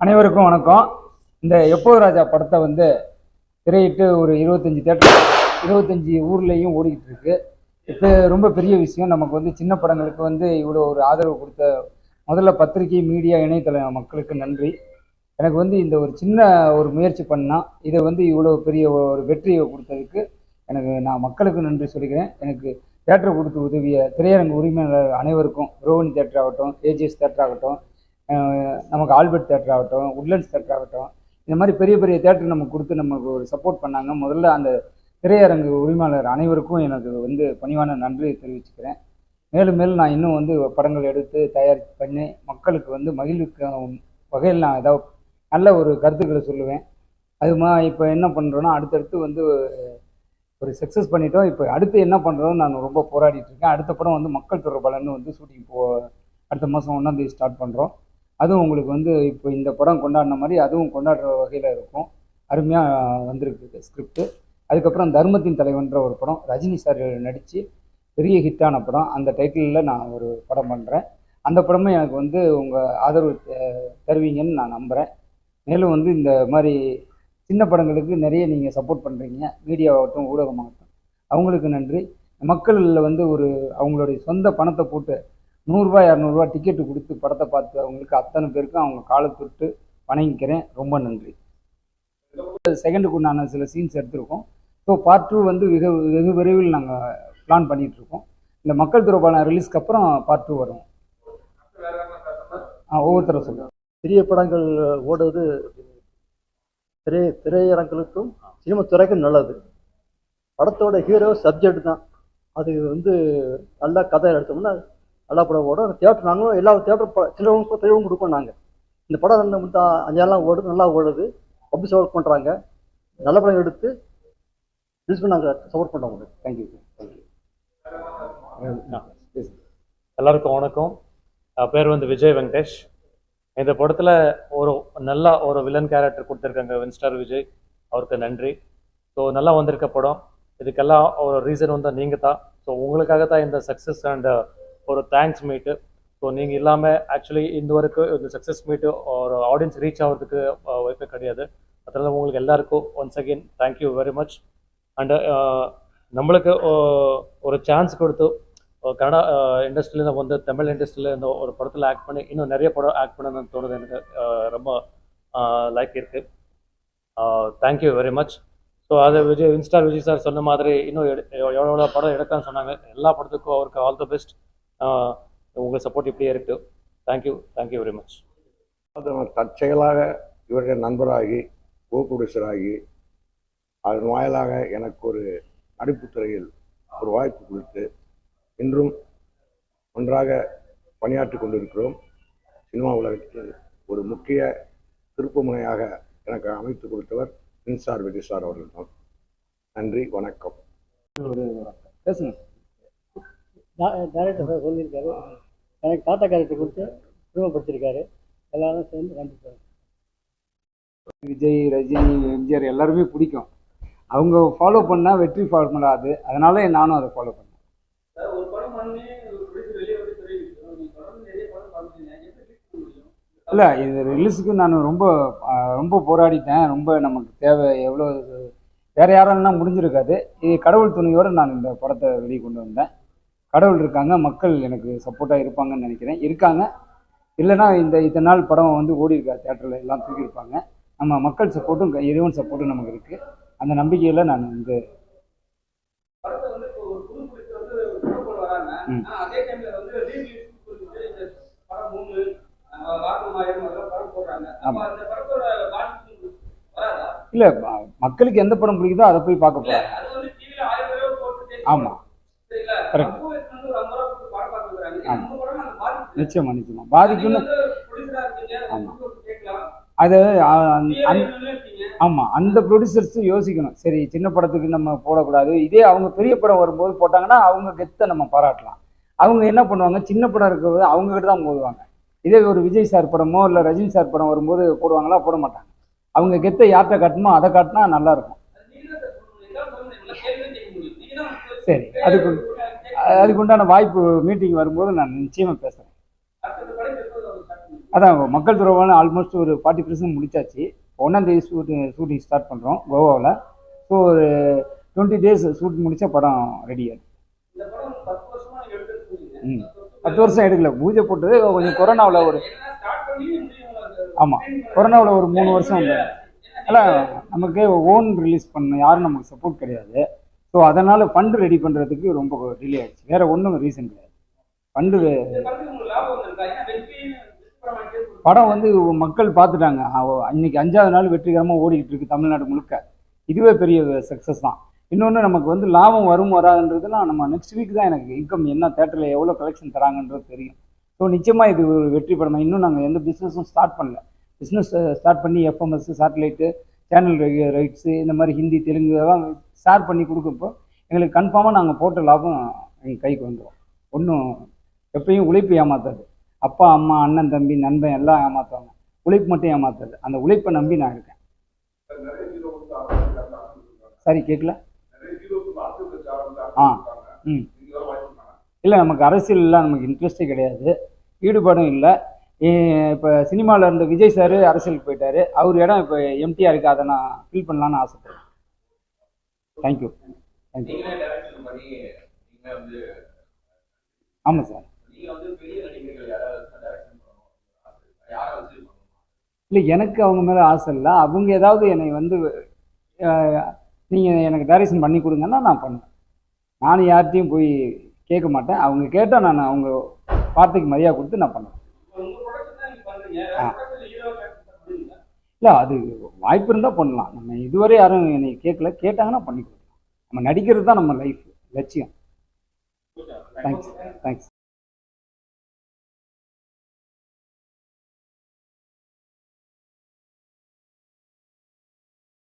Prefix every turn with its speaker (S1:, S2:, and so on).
S1: அனைவருக்கும் வணக்கம். இந்த எப்போது ராஜா படத்தை வந்து திரையிட்டு ஒரு இருபத்தஞ்சி தேட்டர் இருபத்தஞ்சி ஊர்லேயும் ஓடிக்கிட்டு இருக்கு. இப்போ ரொம்ப பெரிய விஷயம். நமக்கு வந்து சின்ன படங்களுக்கு வந்து இவ்வளோ ஒரு ஆதரவு கொடுத்த முதல்ல பத்திரிகை மீடியா இணையதள மக்களுக்கு நன்றி. எனக்கு வந்து இந்த ஒரு சின்ன ஒரு முயற்சி பண்ணால் இதை வந்து இவ்வளோ பெரிய ஒரு வெற்றியை கொடுத்ததுக்கு எனக்கு நான் மக்களுக்கு நன்றி சொல்லிக்கிறேன். எனக்கு தேட்டர் கொடுத்து உதவிய திரையரங்கு உரிமையாளர் அனைவருக்கும் ரோஹினி தேட்டர் ஆகட்டும் ஏஜிஎஸ் தேட்டர் ஆகட்டும் நமக்கு ஆல்பர்ட் தேட்டர் ஆகட்டும் உட்லண்ட்ஸ் தேட்டர் ஆகட்டும் இந்த மாதிரி பெரிய பெரிய தேட்டர் நமக்கு கொடுத்து நமக்கு ஒரு சப்போர்ட் பண்ணாங்க. முதல்ல அந்த திரையரங்கு உரிமையாளர் அனைவருக்கும் எனக்கு வந்து பணிவான நன்றியை தெரிவிச்சுக்கிறேன். மேலும் மேலும் நான் இன்னும் வந்து படங்கள் எடுத்து தயார் பண்ணி மக்களுக்கு வந்து மகிழ்வுக்கான வகையில் நான் ஏதாவது நல்ல ஒரு கருத்துக்களை சொல்லுவேன். அது மா இப்போ என்ன பண்ணுறோன்னா அடுத்தடுத்து வந்து ஒரு சக்ஸஸ் பண்ணிட்டோம். இப்போ அடுத்து என்ன பண்ணுறோம் நான் ரொம்ப போராடிட்டு இருக்கேன். அடுத்த படம் வந்து மக்கள் தொடர்பாளர்னு வந்து ஷூட்டிங் போ அடுத்த மாதம் ஒன்றாந்தேதி ஸ்டார்ட் பண்ணுறோம் அதுவும் உங்களுக்கு வந்து இப்போ இந்த படம் கொண்டாடின மாதிரி அதுவும் கொண்டாடுற வகையில் இருக்கும். அருமையாக வந்திருக்கு ஸ்கிரிப்ட் அதுக்கப்புறம் தர்மத்தின் தலைவன்ற ஒரு படம். ரஜினி சார் நடித்து பெரிய ஹிட்டான படம். அந்த டைட்டிலில் நான் ஒரு படம் பண்ணுறேன் அந்த படமும் எனக்கு வந்து உங்கள் ஆதரவு தருவீங்கன்னு நான் நம்புகிறேன் மேலும் வந்து இந்த மாதிரி சின்ன படங்களுக்கு நிறைய நீங்கள் சப்போர்ட் பண்ணுறீங்க மீடியாவாகட்டும் ஊடகமாகட்டும். அவங்களுக்கு நன்றி. மக்களில் வந்து ஒரு அவங்களுடைய சொந்த பணத்தை போட்டு நூறுரூவா இரநூறுவா டிக்கெட்டு கொடுத்து படத்தை பார்த்து அவங்களுக்கு அத்தனை பேருக்கும் அவங்க காலை தொட்டு வணங்கிக்கிறேன். ரொம்ப நன்றி. செகண்டுக்கு உண்டான சில சீன்ஸ் எடுத்திருக்கோம். ஸோ பார்ட் டூ வந்து வெகு வெகு விரைவில் நாங்கள் பிளான் பண்ணிகிட்ருக்கோம் இருக்கோம். இந்த மக்கள் தொடர்பான ரிலீஸ்க்கு அப்புறம் பார்ட் டூ வரும். ஆ ஒவ்வொருத்தரும் சொல்லுங்கள்
S2: பெரிய படங்கள் ஓடுவது திரை திரையரங்களுக்கும் சினிமா துறைக்கும் நல்லது. படத்தோட ஹீரோ சப்ஜெக்ட் தான். அது வந்து நல்லா கதை எடுத்தோம்னா நல்லா படம் ஓடும். தேட்டர் நாங்களும் எல்லா தேட்டர் சிலவங்க தெளிவும் கொடுப்போம் நாங்கள் இந்த படம் ரெண்டு மூணு அஞ்சாலாம் ஓடுது நல்லா ஓடுது. பப்ளிஷ் ஒர்க் பண்ணுறாங்க நல்ல படம் எடுத்து ரிலீஸ் பண்ணி நாங்கள் சப்போர்ட் பண்ணுறோம் உங்களுக்கு.
S1: தேங்க்யூ தேங்க்யூ
S3: எல்லாருக்கும் வணக்கம். பேர் வந்து விஜய் வெங்கடேஷ். இந்த படத்தில் ஒரு நல்லா ஒரு வில்லன் கேரக்டர் கொடுத்துருக்காங்க வின்ஸ்டார் விஜய். அவருக்கு நன்றி. ஸோ நல்லா வந்திருக்க படம். இதுக்கெல்லாம் ஒரு ரீசன் வந்து நீங்கள் தான் ஸோ உங்களுக்காக தான் இந்த சக்ஸஸ் அண்ட் ஒரு தேங்க்ஸ் மீட்டு ஸோ நீங்கள் இல்லாமல் ஆக்சுவலி இந்த வரைக்கும் இந்த சக்ஸஸ் மீட்டு ஒரு ஆடியன்ஸ் ரீச் ஆகிறதுக்கு வாய்ப்பே கிடையாது. அதனால் உங்களுக்கு எல்லாருக்கும் once again thank you very much and நம்மளுக்கு ஒரு சான்ஸ் கொடுத்து கனடா கன்னடா இண்டஸ்ட்ரியில் வந்து தமிழ் இண்டஸ்ட்ரியில் இந்த ஒரு படத்தில் ஆக்ட் பண்ணி இன்னும் நிறைய படம் ஆக்ட் பண்ணணும்னு தோணுது எனக்கு. ரொம்ப லைக் இருக்குது தேங்க்யூ வெரி மச் ஸோ அது விஜய் இன்ஸ்டார் விஜய் சார் சொன்ன மாதிரி இன்னும் எவ்வளோ எவ்வளோ படம் எடுக்கலாம்னு சொன்னாங்க. எல்லா படத்துக்கும் அவருக்கு ஆல் த பெஸ்ட் உங்கள் சப்போர்ட் இப்படியே இருக்கு. தேங்க்யூ தேங்க்யூ வெரி மச்
S4: அது தற்செயலாக இவருடைய நண்பராகி கோ ப்ரொடியூசராகி அதன் வாயிலாக எனக்கு ஒரு நடிப்புத் துறையில் ஒரு வாய்ப்பு கொடுத்து இன்றும் ஒன்றாக பணியாற்றி கொண்டிருக்கிறோம். சினிமா உலகத்தில் ஒரு முக்கிய திருப்புமுனையாக எனக்கு அமைத்து கொடுத்தவர் மின்சார் விஜய் சார் அவர்கள் தான். நன்றி வணக்கம்.
S1: பேசுங்க.
S2: டேரக்டர் சார் சொல்லியிருக்காரு. எனக்கு தாத்தா கேரக்டர் கொடுத்து சிரமப்படுத்தியிருக்காரு எல்லாரும் சேர்ந்து நன்றி
S1: விஜய் ரஜினி எம்ஜிஆர் எல்லாருமே பிடிக்கும். அவங்க ஃபாலோ பண்ணால் வெற்றி ஃபார்முலா அது. அதனால நானும் அதை ஃபாலோ பண்ணேன். இல்லை இந்த ரிலீஸுக்கு நான் ரொம்ப ரொம்ப போராடிட்டேன். ரொம்ப நமக்கு தேவை எவ்வளோ வேற யாராலும்னா முடிஞ்சிருக்காது. இது கடவுள் துணையோடு நான் இந்த படத்தை வெளியே கொண்டு வந்தேன். கடவுள் இருக்காங்க மக்கள் எனக்கு சப்போர்ட்டாக இருப்பாங்கன்னு நினைக்கிறேன். இருக்காங்க. இல்லைன்னா இந்த இத்தனை நாள் படம் வந்து ஓடி இருக்கா தேட்டரில் எல்லாம் தூக்கியிருப்பாங்க. நம்ம மக்கள் சப்போர்ட்டும் இறைவன் சப்போர்ட்டும் நமக்கு இருக்குது அந்த நம்பிக்கையில் நான் வந்து ஆமா. இல்லை மக்களுக்கு எந்த படம் பிடிக்குதோ அதை போய் பார்க்க
S5: இல்ல
S1: போகிறேன்
S5: அது
S1: நிச்சயமா நிச்சயமா.
S5: இருக்கீங்க
S1: ஆமா. அது ஆமாம் அந்த ப்ரொடியூசர்ஸ் யோசிக்கணும். சரி சின்ன படத்துக்கு நம்ம போடக்கூடாது. இதே அவங்க பெரிய படம் வரும்போது போட்டாங்கன்னா அவங்க கெத்தை நம்ம பாராட்டலாம். அவங்க என்ன பண்ணுவாங்க? சின்ன படம் இருக்கிறது அவங்க கிட்ட தான் போடுவாங்க. இதே ஒரு விஜய் சார் படமோ இல்லை ரஜினி சார் படம் வரும்போது போடுவாங்களா? போட மாட்டாங்க. அவங்க கெத்தை யார்கிட்ட காட்டணுமோ அதை காட்டினா நல்லா இருக்கும்.
S5: நீங்க தான் சார் சொல்லணும் எல்லாம் சொல்ல முடியும் கேள்வி கேட்க முடியும் நீங்க தான்
S1: சரி அதுக்கு அதுக்கு உண்டான வாய்ப்பு மீட்டிங் வரும்போது நான் நிச்சயமாக பேசுகிறேன் அதான் மக்கள் துறவான ஆல்மோஸ்ட் ஒரு ஃபார்ட்டி பர்சன்ட் முடிச்சாச்சு. ஒன்றாந்தேதி ஷூட்டிங் ஷூட்டிங் ஸ்டார்ட் பண்ணுறோம் கோவாவில். ஸோ ஒரு டுவெண்ட்டி டேஸ் ஷூட் முடித்தா படம் ரெடி ஆகும் ம். பத்து வருஷம் எடுக்கல. பூஜை போட்டது கொஞ்சம் கொரோனாவில் ஒரு ஆமாம் கொரோனாவில் ஒரு மூணு வருஷம் இல்லை ஆனால் நமக்கு ஓன் ரிலீஸ் பண்ண யாரும் நமக்கு சப்போர்ட் கிடையாது. ஸோ அதனால் ஃபண்டு ரெடி பண்ணுறதுக்கு ரொம்ப டிலே ஆயிடுச்சு. வேறு ஒன்றும் ரீசன் கிடையாது. ஃபண்டு
S5: லாபம் படம்
S1: வந்து மக்கள் பார்த்துட்டாங்க. அவ- இன்னைக்கு அஞ்சாவது நாள் வெற்றிகரமாக ஓடிக்கிட்டு இருக்கு தமிழ்நாடு முழுக்க. இதுவே பெரிய சக்ஸஸ் தான். இன்னொன்று நமக்கு வந்து லாபம் வரும் வராதுன்றதுலாம் நம்ம நெக்ஸ்ட் வீக் தான் எனக்கு இன்கம் என்ன தேட்டரில் எவ்வளோ கலெக்ஷன் தராங்கன்றது தெரியும். ஸோ நிச்சயமாக இது ஒரு வெற்றி படமாக இன்னும் நாங்கள் எந்த பிஸ்னஸும் ஸ்டார்ட் பண்ணல. பிஸ்னஸ் ஸ்டார்ட் பண்ணி எஃப்எம்எஸ் சேட்டலைட்டு சேனல் ரைட்ஸு இந்த மாதிரி ஹிந்தி தெலுங்கு எல்லாம் ஷேர் பண்ணி கொடுக்கப்போ எங்களுக்கு கன்ஃபார்மாக நாங்கள் போட்ட லாபம் எங்கள் கைக்கு வந்துடும் ஒன்றும் எப்பயும் உழைப்பு ஏமாத்தாது. அப்பா அம்மா அண்ணன் தம்பி நண்பன் எல்லாம் ஏமாத்துவாங்க. உழைப்பு மட்டும் ஏமாத்தாது. அந்த உழைப்பை நம்பி நான் இருக்கேன். சரி கேட்கல ஆ ம். இல்லை நமக்கு அரசியல்லாம் நமக்கு இன்ட்ரெஸ்டே கிடையாது. ஈடுபாடும் இல்லை. இப்போ சினிமாவில் இருந்த விஜய் சார் அரசியலுக்கு போயிட்டாரு. அவர் இடம் இப்போ எம்டிஆர் இருக்கு அதை நான் ஃபில் பண்ணலான்னு ஆசைப்படுறேன். தேங்க்யூ தேங்க்யூ ஆமாம் சார். இல்லை எனக்கு அவங்க மேலே ஆசை இல்லை. அவங்க ஏதாவது என்னை வந்து நீங்கள் எனக்கு டைரக்ஷன் பண்ணி கொடுங்கன்னா நான் பண்ணுவேன். நான் யார்கிட்டையும் போய் கேட்க மாட்டேன். அவங்க கேட்டால் நான் அவங்க வார்த்தைக்கு மரியாதை கொடுத்து நான் பண்ணுவேன்
S5: உங்க ப்ரொடக்ஷன் தான் நீங்க பண்றீங்க
S1: ஆ.
S5: ப்ரொடக்ஷன்ல ஹீரோ பண்ணுவீங்க
S1: இல்லை அது வாய்ப்பு இருந்தால் பண்ணலாம். நம்ம இதுவரை யாரும் என்னை கேட்கல. கேட்டாங்கன்னா பண்ணி கொடுக்கலாம். நம்ம நடிக்கிறது தான் நம்ம லைஃப் லட்சியம். Thanks thanks